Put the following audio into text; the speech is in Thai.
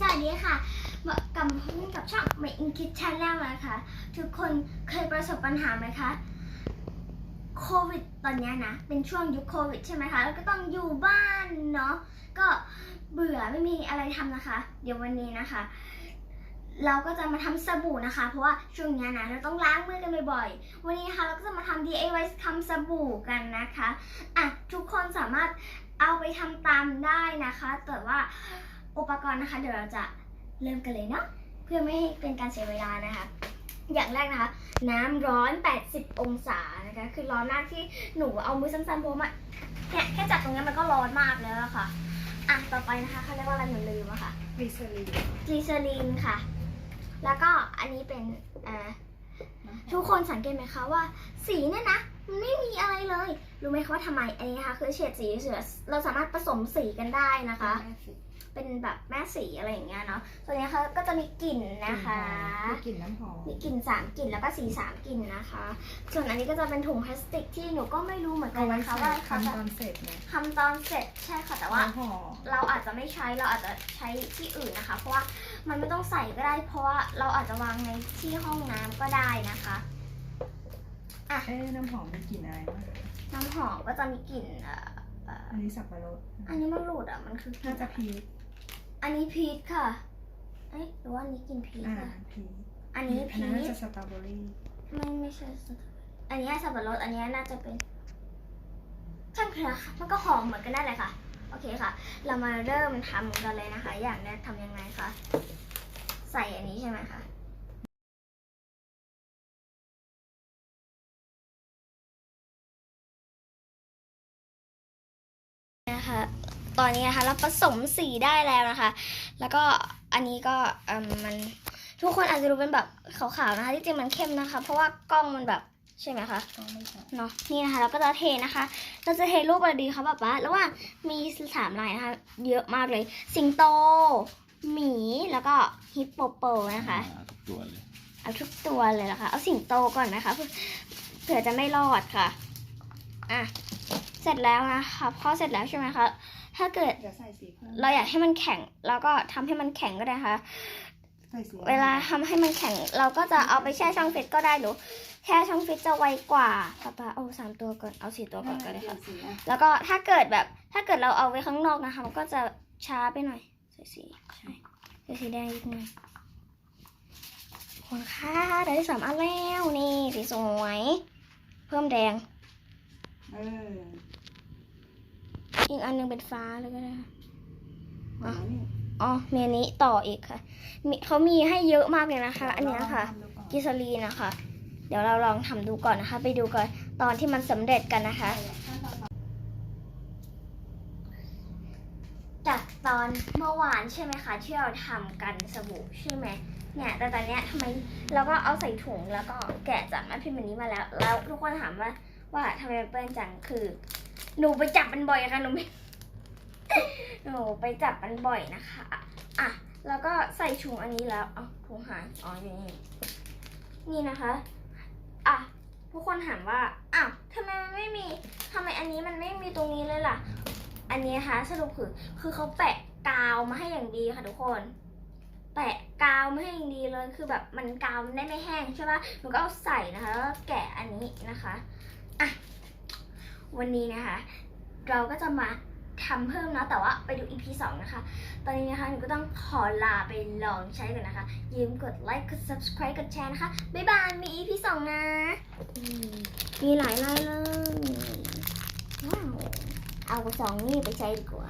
สวัสดีค่ะกลับมาพบกันกับช่อง My i n k i d Channel นะคะ ทุกคนเคยประสบปัญหาไหมคะ โควิดตอนนี้นะ เป็นช่วงยุคโควิดใช่ไหมคะ แล้วก็ต้องอยู่บ้านเนาะ ก็เบื่อไม่มีอะไรทำนะคะ เดี๋ยววันนี้นะคะ เราก็จะมาทำสบู่นะคะ เพราะว่าช่วงนี้นะเราต้องล้างมือกันบ่อยๆ วันนี้นะคะเราก็จะมาทำ DIY ทำสบู่กันนะคะ อะทุกคนสามารถเอาไปทำตามได้นะคะ แต่ว่า อุปกรณ์นะคะ เดี๋ยวเราจะเริ่มกันเลยเนาะเพื่อไม่ให้เป็นการเสียเวลานะคะ อย่างแรกนะคะ น้ำร้อน 80 องศานะคะ คือร้อนมากที่หนูเอามือสั้นๆเพราะว่าเนี่ยแค่จับตรงนี้มันก็ร้อนมากแล้วอะค่ะอะต่อไปนะคะเขาเรียกว่าอะไรหนูลืมอะค่ะกรีซอรีนกลีเซอรีนค่ะ แล้วก็อันนี้เป็นเอ่อ ทุกคนสังเกตไหมคะว่า สีเนี่ยนะมันไม่มีอะไรเลย รู้ไหมคะว่าทำไมอันนี้นะคะคือเฉดสีเสือเราสามารถผสมสีกันได้นะคะ เป็นแบบแม่สีอะไรอย่างเงี้ยเนาะตัวนี้ค่ะก็จะมีกลิ่นนะคะมีกลิ่นน้ำหอมมีกลิ่นสามกลิ่นแล้วก็สีสามกลิ่นนะคะ ส่วนอันนี้ก็จะเป็นถุงพลาสติกที่หนูก็ไม่รู้เหมือนกัเอานไว้นะคะใส่ว่าเขาทำจะตอนเสร็จเนี่ยทำตอนเสร็จใช่ค่ะแต่ว่าน้ำหอมเราอาจจะไม่ใช้เราอาจจะใช้ที่อื่นนะคะ เพราะว่ามันไม่ต้องใส่ก็ได้ เพราะว่าเราอาจจะวางในที่ห้องน้ำก็ได้นะคะเอ๊ะน้ำหอมมีกลิ่นอะไรบ้างน้ำหอมก็จะมีกลิ่นเอ่อเอ่ออันนี้สับปะรดอันนี้มันหลุดอะ มันคือกลิ่น่านจะพีชอันนี้พีชค่ะ เอ๊ะหรือว่าอันนี้กลิ่นพีชอ่าค่ะ พีชอันนี้อันพีนั้นน่าชจะสตรอเบอรี่ไม่ไม่ใช่สตรอเบอรี่อันนี้สับปะรดอันนี้น่าจะเป็นช่างเถอะค่ะมันก็หอมเหมือนกันได้เลยค่ะ โอเคค่ะ เรามาเริ่มทำกันเลยนะคะ อย่างแรกทำยังไงคะ ใส่อันนี้ใช่ไหมคะ ตอนนี้นะคะเราผสมสีได้แล้วนะคะ แล้วก็อันนี้ก็เอ่มมันทุกคนอาจจะดูเป็นแบบขาวๆนะคะ ที่จริงมันเข้มนะคะ เพราะว่ากล้องมันแบบใช่ไหมคะก็ไม่ใช่เนาะนี่นะคะเราก็จะเทนะคะ เราจะเทรูปอะไรดีคะแบบว่าระหว่างมีสามลายนะคะ เยอะมากเลย สิงโต หมี แล้วก็ฮิปโปโปนะคะอ่าทุกตัวเลยเอาทุกตัวเลยนะคะ เอาสิงโตก่อนนะคะเพื่อเผื่อจะไม่รอดค่ะ อะ เสร็จแล้วนะคะพอเสร็จแล้วใช่ไหมคะ ถ้าเกิดเดี๋ยวใส่สีเพิ่มเราอยากให้มันแข็งเราก็ทำให้มันแข็งก็ได้ค่ะ ใส่สีเวลาทำให้มันแข็งเราก็จะเอาไปแช่ช่องฟิตก็ได้หรือแช่ช่องฟิตจะไวกว่าป้าป้าเอาสามตัวก่อนเอาสี่ตัวก่อนก็ได้ค่ะสีอะ แล้วก็ถ้าเกิดแบบถ้าเกิดเราเอาไว้ข้างนอกนะคะ มันก็จะช้าไปหน่อยใส่สีใช่ใส่สีแดงนิดหน่อยคนค่ะได้สามอันแล้วนี่สีสวย เพิ่มแดง เออ อีกอันหนึงเป็นฟ้าเลยก็ได้อ๋อนี่อ๋อมีอันนี้ต่ออีกค่ะมีเขามีให้เยอะมากเลยนะคะ อันเนี้ยค่ะลองทำดูก่อนกิซาลีนนะคะ เดี๋ยวเราลองทำดูก่อนนะคะ ไปดูก่อนตอนที่มันสำเร็จกันนะคะ จากตอนเมื่อวานใช่ไหมคะ ที่เราทำกันสบู่ใช่ไหมเนี่ยแต่ตอนเนี้ยทำไมเราก็เอาใส่ถุงแล้วก็แกะจากแม่พิมพ์อันนี้มาแล้ว แล้วทุกคนถามว่าว่าทำไมมันเปื้อนจังคือ หนูไปจับมันบ่อยอะค่ะหนูไม่หนูไปจับมันบ่อยนะคะอะแล้วก็ใส่ถุงอันนี้แล้วเอ๋อถุงหายอ๋ออยู่นี่นี่นะคะอะทุกคนถามว่าอ้าวทำไมมันไม่มีทำไมอันนี้มันไม่มีตรงนี้เลยล่ะ อันนี้นะคะสรุปคือคือเขาแปะกาวมาให้อย่างดีค่ะทุกคนแปะกาวมาให้อย่างดีเลยคือแบบมันกาวมันได้ไม่แห้งใช่ปะหนูก็เอาใส่นะคะแล้วแกะอันนี้นะคะอะ วันนี้นะคะ เราก็จะมาทำเพิ่มนะแต่ว่าไปดู EP 2 นะคะ ตอนนี้นะคะหนูก็ต้องขอลาไปลองใช้กันนะคะยืมกดไลค์กด subscribe กดแชร์นะคะ บ๊ายบาย มี EP 2 นะอืมมีหลายลายเลย ว้าว เอาสองนี่ไปใช้ดีกว่า